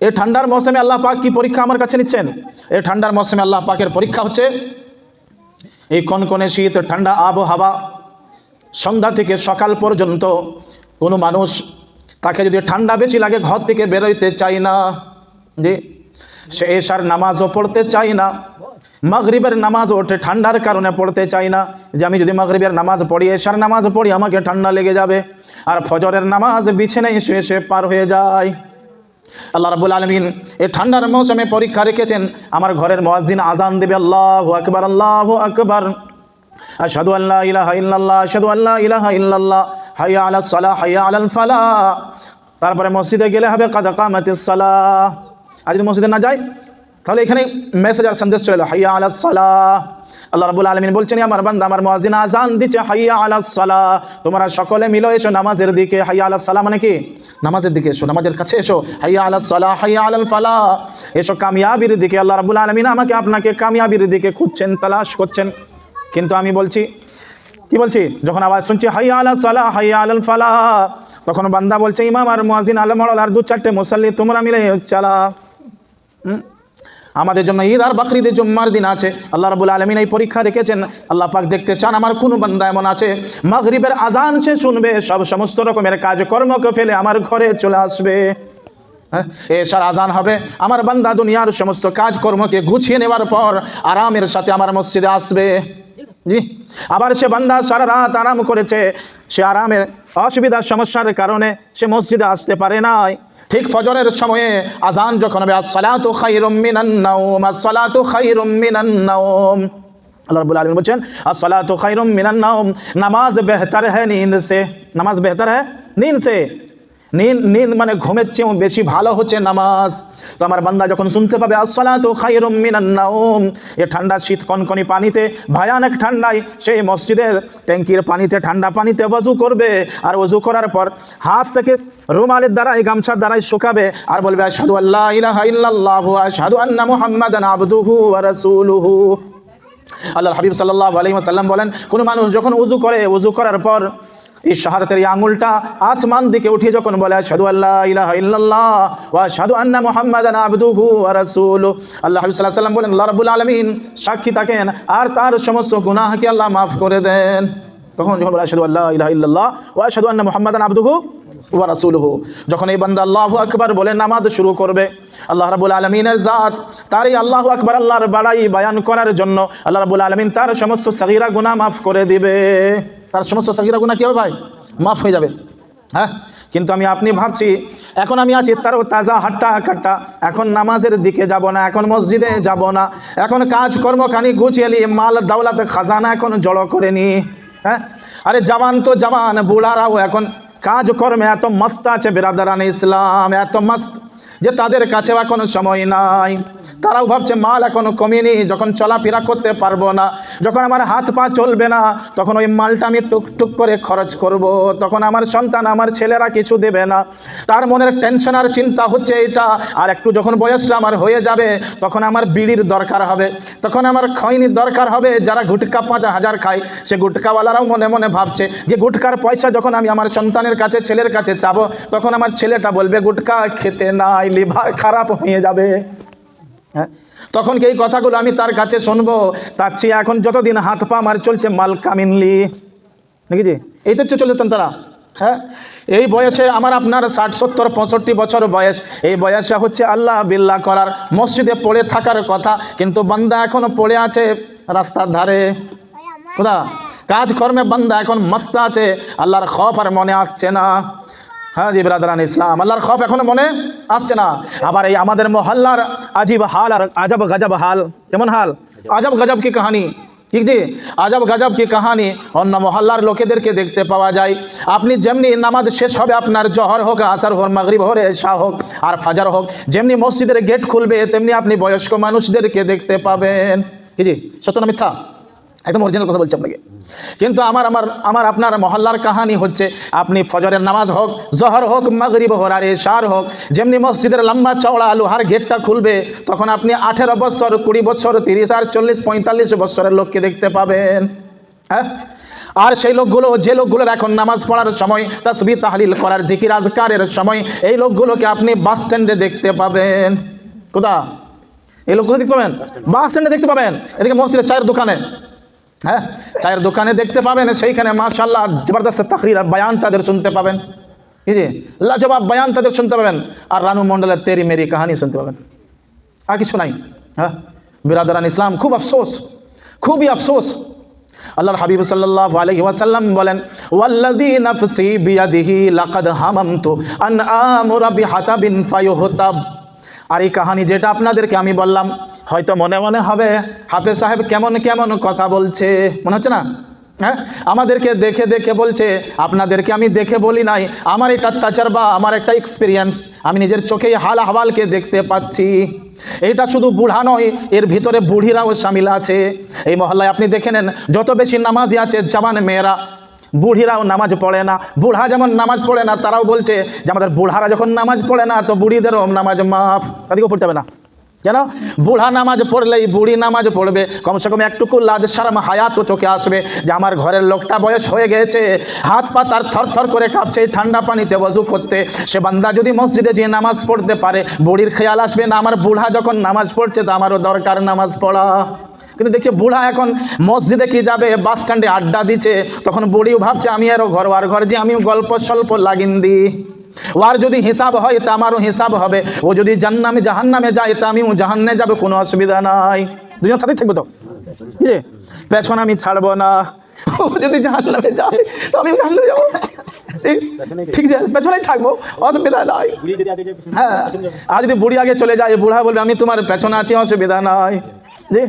এই ঠান্ডার মৌসুমে আল্লাহ পাক কি পরীক্ষা আমার কাছে নিচ্ছেন? এই ঠান্ডার মৌসুমে আল্লাহ পাকের পরীক্ষা হচ্ছে, এই কনকনে শীত, ঠান্ডা আবহাওয়া, সন্ধ্যা থেকে সকাল পর্যন্ত কোনো মানুষ তাকে যদি ঠান্ডা বেশি লাগে, ঘর থেকে বেরোইতে চাই না। জি, সে এশার নামাজও পড়তে চাই না, মাগরিবের নামাজ ওঠে ঠান্ডার কারণে পড়তে চাই না। যে আমি যদি মাগরিবের নামাজ পড়ি, এশার নামাজ পড়ি, আমাকে ঠান্ডা লেগে যাবে, আর ফজরের নামাজ বিছানায় শুয়ে শুয়ে পার হয়ে যায়। আল্লাহ রাবুল আলমিন এই ঠান্ডার মৌসুমে পরীক্ষা রেখেছেন, আমার ঘরের মহাজদিন আজান দেবে, আল্লাহ আকবর আল্লাহ আকবর। আশহাদু আল্লাহ ইলাহা ইল্লাল্লাহ, আশহাদু আল্লাহ ইলাহা ইল্লাল্লাহ, হাইয়া আলাস সালাহ, হাইয়া আলাল ফালাহ। তারপরে মসজিদে গেলে হবে, কাদা কামাতিস সালাহ। আর যদি মসজিদে না যায়, তাহলে এখানে মেসেজ আর সন্দেশ চলে হাইয়া আলাস সালাহ। আল্লাহ রাবুল আলমিন বলছেন আমার বান্দা, আমার মহাজিন আজান দিচ্ছে, হাইয়া আলাস সালাহ তোমরা সকলে মিলো এসো নামাজের দিকে, হাইয়া আলাস সালাহ মানে কি? নামাজের দিকে এসো, নামাজের কাছে এসো, হাইয়া আলাস সালাহ হাইয়া আলাল ফালাহ এসো কামিয়াবির দিকে, আল্লাহ রাবুল আলমিন আমাকে আপনাকে কামিয়াবির দিকে খুঁজছেন, তালাশ করছেন। কিন্তু আমি বলছি, কি বলছি? যখন আওয়াজ শুনছি, হাইয়া আলা সালা, হাইয়া আলাল ফালা, তখন বান্দা বলছে, ইমাম আর মুয়াজিন আলম, আর দু চারটে মুসাল্লি, তোমরা মিলে চালা। হুম? আমাদের জন্য ঈদ আর বাকরিদের জুম্মার দিন আছে। আল্লাহ রাবুল আলমিন এই পরীক্ষা রেখেছেন। আল্লাহ পাক দেখতে চান আমার কোনো বান্দা এমন আছে, মাগরিবের আজান সে শুনবে, সব সমস্ত রকমের কাজকর্মকে ফেলে আমার ঘরে চলে আসবে। হ্যাঁ এসার আজান হবে। আমার বান্দা দুনিয়ার সমস্ত কাজকর্মকে গুছিয়ে নেওয়ার পর আরামের সাথে আমার মসজিদে আসবে। জি আবার সে বান্দা সারা রাত আরাম করেছে। সে আরামের অসুবিধার সমস্যার কারণে সে মসজিদে আসতে পারে নাই। ঠিক ফজরের সময়ে আজান যখন হবে, আসসালাতু খাইরুম মিনান নাওম, আসসালাতু খাইরুম মিনান নাওম। আল্লাহ রাব্বুল আলামিন বলেন আসসালাতু খাইরুম মিনান নাওম, নামাজ বেহতর হ্যায় নীন্দ সে, নামাজ বেহতর হ্যায় নীন্দ সে। নীন্দ নিন মানে ঘুমের চেয়েও বেশি ভালো হচ্ছে নামাজ। তো আমার বান্দা যখন শুনতে পাবে, আসসালাতু খায়রুম মিনান নাওম, এ ঠান্ডা শীত কনকনি পানিতে, ভয়ানক ঠান্ডায় সেই মসজিদের ট্যাঙ্কির পানিতে, ঠান্ডা পানিতে ওযু করবে। আর ওযু করার পর হাতটাকে রুমালের দ্বারাই গামছার দ্বারাই শুকাবে আর বলবে, আশহাদু আল্লাহ ইলাহা ইল্লাল্লাহু আশহাদু আন্না মুহাম্মাদান আবদুহু ওয়া রাসূলুহু। আল্লাহর হাবিব সাল্লাল্লাহু আলাইহি ওয়াসাল্লাম বলেন, কোনো মানুষ যখন উজু করে উজু করার পর এই শাহাদাতের এই আঙুলটা আসমান দিকে উঠিয়ে যখন বলে, আশহাদু আল্লাহ ইলাহা ইল্লাল্লাহ ওয়া আশহাদু আন্না মুহাম্মাদান আবদুহু ওয়া রাসূলুহু। আল্লাহ হাবিব সাল্লাল্লাহু আলাইহি বলেন, আল্লাহ রাব্বুল আলামিন সাক্ষী থাকেন আর তার সমস্ত গুনাহকে আল্লাহ মাফ করে দেন। কখন? যখন বলে, আশহাদু আল্লাহ ইলাহা ইল্লাল্লাহ ওয়া আশহাদু আন্না মুহাম্মাদান আবদুহু ওয়া রাসূলুহু। যখন এই বান্দা আল্লাহু আকবার বলে, নামাজ শুরু করবে, আল্লাহ রাব্বুল আলামিনের জাত তারই আল্লাহু আকবার, আল্লাহর বাড়াই বায়ান করার জন্য আল্লাহ রাব্বুল আলামিন তার সমস্ত সাগীরা গুনাহ মাফ করে দিবে। তার সমস্ত সাগীরা গুনাহ কি হবে ভাই? মাফ হয়ে যাবে। হ্যাঁ? কিন্তু আমি, আপনি ভাবছি, এখন আমি আছি তারও তাজা হাট্টা কাট্টা এখন নামাজের দিকে যাব না, এখন মসজিদে যাব না। এখন কাজকর্ম খানি গুছিয়ে নিয়ে, মাল দাওলাতে খাজানা এখন জড়ো করে নি। হ্যাঁ? আরে জওয়ান তো জওয়ান বুড়ারাও এখন। কাজকর্মে এত মস্ত আছে, বেরাদারান ইসলাম, এত মস্ত। যে তাদের কাছেও এখন সময় নাই। তারাও ভাবছে, মাল এখনও কমেনি, যখন চলাফেরা করতে পারব না, যখন আমার হাত পা চলবে না, তখন ওই মালটা আমি টুকটুক করে খরচ করব। তখন আমার সন্তান, আমার ছেলেরা কিছু দেবে না। তার মনের টেনশন আর চিন্তা হচ্ছে এটা। আর একটু যখন বয়সটা আমার হয়ে যাবে, তখন আমার বিড়ির দরকার হবে। তখন আমার খৈনির দরকার হবে, যারা গুটকা পাঁচ হাজার খায়, সে গুটকাওয়ালারাও মনে মনে ভাবছে যে গুটকার পয়সা যখন আমি আমার সন্তানের কাছে, ছেলের কাছে চাবো, তখন আমার ছেলেটা বলবে, গুটকা খেতে নাই। লিভার খারাপ হয়ে যাবে। হ্যাঁ? তখন এই কথাগুলো আমি তার কাছে শুনব? তার চেয়ে এখন যতদিন হাত পা আমার চলছে, মাল কামিনলি। নাকি জি? এই তো চলে যেতেন তারা। হ্যাঁ? এই বয়সে আমার আপনার ষাট, সত্তর, পঁয়ষট্টি বছর বয়স। এই বয়সে হচ্ছে আল্লাহ বিল্লাহ করার। মসজিদে পড়ে থাকার কথা, কিন্তু বান্দা এখনও পড়ে আছে রাস্তার ধারে। কোথা কাজকর্মে বান্দা এখন মস্ত আছে। আল্লাহর খফ আর মনে আসছে না। হ্যাঁ জি ব্রাদারান ইসলাম আল্লাহর খফ এখনও মনে আসছে না। আবার এই আমাদের মহল্লার আজীব হাল আর আজব গজব হাল, কেমন হাল? আজব গজব কি কাহানি? ঠিক জি? আজব গজব কি কাহানি? অন্য মহল্লার লোকেদেরকে দেখতে পাওয়া যায়। আপনি যেমনি নামাজ শেষ হবে, আপনার জহর হোক, আসার হোক, মাগরিব হোক শাহ হোক, আর ফাজার হোক, যেমনি মসজিদের গেট খুলবে, তেমনি আপনি বয়স্ক মানুষদেরকে দেখতে পাবেন। কি জি? সত্য না মিথ্যা? একদম অরিজিনাল কথা বলছি আপনাকে। কিন্তু আমার আমার আমার আপনার মহল্লার কাহানি হচ্ছে, আপনি ফজরের নামাজ হোক, জহর হোক, মাগরিব হোক, আর এশার হোক, যেমনি মসজিদের লম্বা চওড়া লোহার গেটটা খুলবে, তখন আপনি আঠেরো বছর, কুড়ি বছর, তিরিশ আর চল্লিশ, পঁয়তাল্লিশ বছরের লোককে দেখতে পাবেন। হ্যাঁ? আর সেই লোকগুলো, যে লোকগুলোর এখন নামাজ পড়ার সময়, তসবি, তাহলিল করার জিকির আজকারের সময়, এই লোকগুলোকে আপনি বাস স্ট্যান্ডে দেখতে পাবেন। কোথা? এই লোকগুলো দেখতে পাবেন? বাস স্ট্যান্ডে দেখতে পাবেন। এদিকে মসজিদের চায়ের দোকানে। হ্যাঁ? চায়ের দোকানে দেখতে পাবেন, সেইখানে মাশাল্লাহ জবরদস্ত তাকরির আর বায়ান তাদের শুনতে পাবেন। যে, লাজবাব বায়ান তাদের শুনতে পাবেন, আর রানু মণ্ডলের তেরি মেরি কাহানি শুনতে পাবেন। আর কিছু নাই হ্যাঁ? বিরাদারান ইসলাম, খুব আফসোস, খুবই আফসোস। আল্লাহর হাবিব সাল্লাল্লাহু আলাইহি ওয়াসাল্লাম বলেন, ওয়াল্লাযী নাফসি বিয়াদিহি লাকাদ হামামতু আন আমুরা বিহাতাবিন ফায়ুহতাব। আর এই কাহানি যেটা আপনাদেরকে আমি বললাম, হয়তো মনে মনে হবে, হাফেজ সাহেব কেমন কেমন কথা বলছে, মনে হচ্ছে না? হ্যাঁ? আমাদেরকে দেখে দেখে বলছে, আপনাদেরকে আমি দেখে বলি নাই, আমার এটা অত্যাচার তাচারবা আমার একটা এক্সপিরিয়েন্স আমি নিজের চোখেই হাল হাওয়ালকে দেখতে পাচ্ছি। এটা শুধু বুড়া নয়, এর ভিতরে বুড়িরাও সামিল আছে। এই মহল্লায় আপনি দেখে নেন, যত বেশি নামাজি আছে জামান মেয়েরা বুড়িরাও নামাজ পড়ে না, বুড়া যেমন নামাজ পড়ে না, তারাও বলছে যে আমাদের বুড়ারা যখন নামাজ পড়ে না, তো বুড়িদেরও নামাজ মাফ। তাদেরকেও পড়তে হবে না। কেন? বুড়া নামাজ পড়লেই বুড়ি নামাজ পড়বে। কমসে কম একটুকু লাজ সারাম হায়াত চোখে আসবে। যে আমার ঘরের লোকটা বয়স হয়ে গেছে, হাত পা তার থর থর করে কাঁপছে ঠান্ডা পানিতে বজু করতে। সে বান্দা যদি মসজিদে যে নামাজ পড়তে পারে, বুড়ির খেয়াল আসবে না, আমার বুড়া যখন নামাজ পড়ছে, তো আমারও দরকার নামাজ পড়া। কিন্তু দেখছি বুড়া এখন মসজিদে কি যাবে? বাস স্ট্যান্ডে আড্ডা দিচ্ছে। তখন বুড়িও ভাবছে, আমি আরও ঘর আর ঘর যে আমি গল্প স্বল্প লাগিন দিই ওর যদি হিসাব হয়, তা আমারও হিসাব হবে। ও যদি জান্নামে জাহান্নামে যায়, তা আমিও জাহান্নে যাবে, কোনো অসুবিধা নাই। দুজন সাথে থাকব তো? যে? পেছন আমি ছাড়বো না। ও যদি জাহান্নামে যায়, তো আমি জাহান্নামে যাব। ঠিক- আছে, পেছনেই থাকব, অসুবিধা নাই। হ্যাঁ আর যদি বুড়ি আগে চলে যায়, বুড়া বলবে, আমি তোমার পেছনে আছি, অসুবিধা নাই। জি